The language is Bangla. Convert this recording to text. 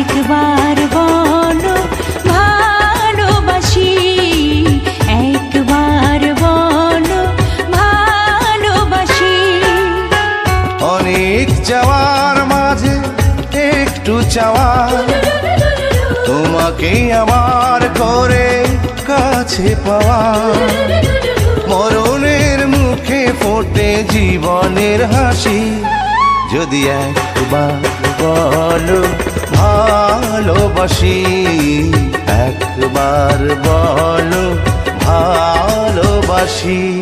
একবার বলো, ভালোবাসি। একবার বলো, ভালোবাসি। অনেক যাওয়ার মাঝে একটু চাওয়ার তোমাকে আমার করে কাছে পাওয়া। মরণের মুখে ফোটে জীবনের হাসি। যদি একবার বলো ভালোবাসি। একবার বলো ভালোবাসি।